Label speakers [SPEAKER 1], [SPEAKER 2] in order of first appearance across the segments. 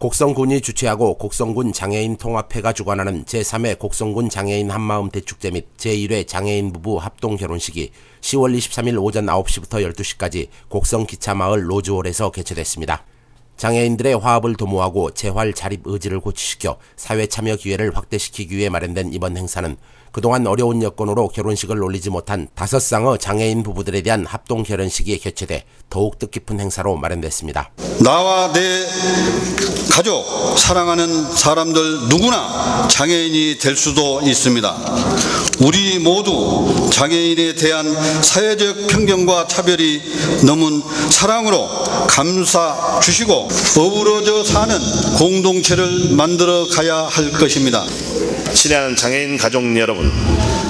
[SPEAKER 1] 곡성군이 주최하고 곡성군 장애인 통합회가 주관하는 제3회 곡성군 장애인 한마음 대축제 및 제1회 장애인 부부 합동 결혼식이 10월 23일 오전 9시부터 12시까지 곡성 기차마을 로즈홀에서 개최됐습니다. 장애인들의 화합을 도모하고 재활 자립 의지를 고취시켜 사회 참여 기회를 확대시키기 위해 마련된 이번 행사는 그동안 어려운 여건으로 결혼식을 올리지 못한 다섯 쌍의 장애인 부부들에 대한 합동 결혼식이 개최돼 더욱 뜻깊은 행사로 마련됐습니다.
[SPEAKER 2] 나와 내 가족, 사랑하는 사람들 누구나 장애인이 될 수도 있습니다. 우리 모두 장애인에 대한 사회적 편견과 차별이 넘은 사랑으로 감싸 주시고 어우러져 사는 공동체를 만들어 가야 할 것입니다.
[SPEAKER 3] 친애하는 장애인 가족 여러분,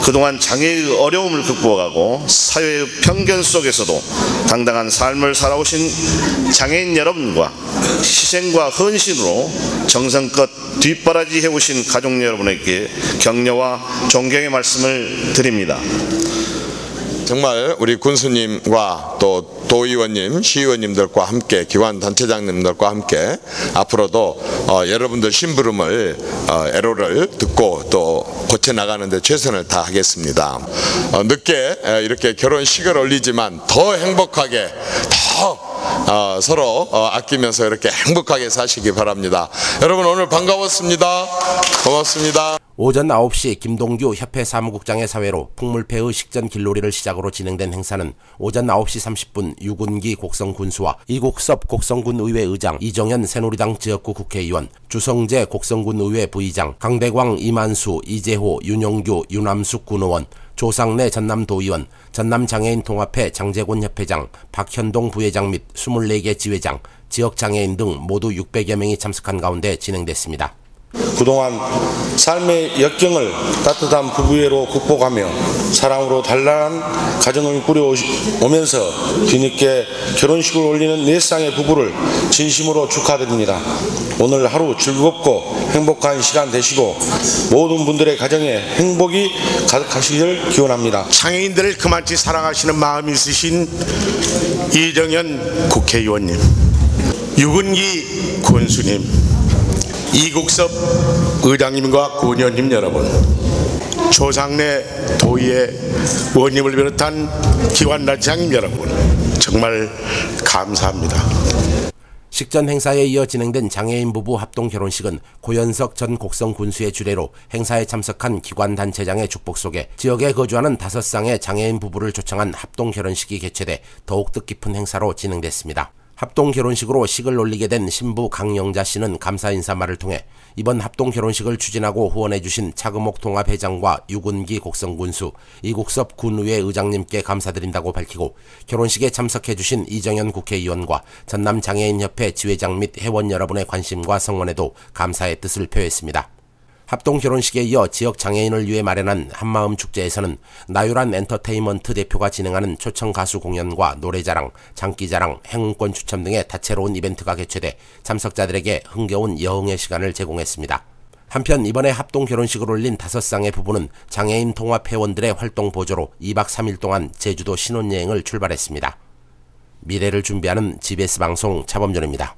[SPEAKER 3] 그동안 장애의 어려움을 극복하고 사회의 편견 속에서도 당당한 삶을 살아오신 장애인 여러분과 희생과 헌신으로 정성껏 뒷바라지 해오신 가족 여러분에게 격려와 존경의 말씀을 드립니다.
[SPEAKER 4] 정말 우리 군수님과 또 도의원님, 시의원님들과 함께 기관 단체장님들과 함께 앞으로도 어, 여러분들 심부름을 어, 애로를 듣고 또 고쳐 나가는데 최선을 다하겠습니다. 어, 늦게 이렇게 결혼식을 올리지만 더 행복하게 더 어, 서로 어, 아끼면서 이렇게 행복하게 사시기 바랍니다. 여러분 오늘 반가웠습니다. 고맙습니다.
[SPEAKER 1] 오전 9시 김동규 협회 사무국장의 사회로 풍물패의 식전 길놀이를 시작으로 진행된 행사는 오전 9시 30분 유군기 곡성군수와 이국섭 곡성군의회 의장 이정현 새누리당 지역구 국회의원 주성재 곡성군의회 부의장 강대광 이만수 이재호 윤영규 유남숙 군의원 조상래 전남도의원 전남장애인통합회 장재곤 협회장 박현동 부회장 및 24개 지회장 지역장애인 등 모두 600여 명이 참석한 가운데 진행됐습니다.
[SPEAKER 5] 그동안 삶의 역경을 따뜻한 부부애로 극복하며 사랑으로 단란한 가정을 꾸려오면서 뒤늦게 결혼식을 올리는 네 쌍의 부부를 진심으로 축하드립니다. 오늘 하루 즐겁고 행복한 시간 되시고 모든 분들의 가정에 행복이 가득하시길 기원합니다.
[SPEAKER 6] 장애인들을 그만치 사랑하시는 마음이 있으신 이정현 국회의원님, 유근기 군수님, 이국섭 의장님과 군의원님 여러분 조상래 도의회 의원님을 비롯한 기관단장님 여러분 정말 감사합니다.
[SPEAKER 1] 식전 행사에 이어 진행된 장애인 부부 합동 결혼식은 고현석 전 곡성 군수의 주례로 행사에 참석한 기관 단체장의 축복 속에 지역에 거주하는 다섯 쌍의 장애인 부부를 초청한 합동 결혼식이 개최돼 더욱 뜻깊은 행사로 진행됐습니다. 합동 결혼식으로 식을 올리게 된 신부 강영자 씨는 감사 인사말을 통해 이번 합동 결혼식을 추진하고 후원해 주신 차금옥 통합 회장과 유군기 곡성 군수 이국섭 군의회 의장님께 감사드린다고 밝히고 결혼식에 참석해 주신 이정현 국회의원과 전남 장애인 협회 지회장 및 회원 여러분의 관심과 성원에도 감사의 뜻을 표했습니다. 합동 결혼식에 이어 지역 장애인을 위해 마련한 한마음 축제에서는 나유란 엔터테인먼트 대표가 진행하는 초청 가수 공연과 노래자랑, 장기자랑, 행운권 추첨 등의 다채로운 이벤트가 개최돼 참석자들에게 흥겨운 여흥의 시간을 제공했습니다. 한편 이번에 합동 결혼식을 올린 다섯 쌍의 부부는 장애인 통합 회원들의 활동 보조로 2박 3일 동안 제주도 신혼여행을 출발했습니다. 미래를 준비하는 GBS 방송 차범준입니다.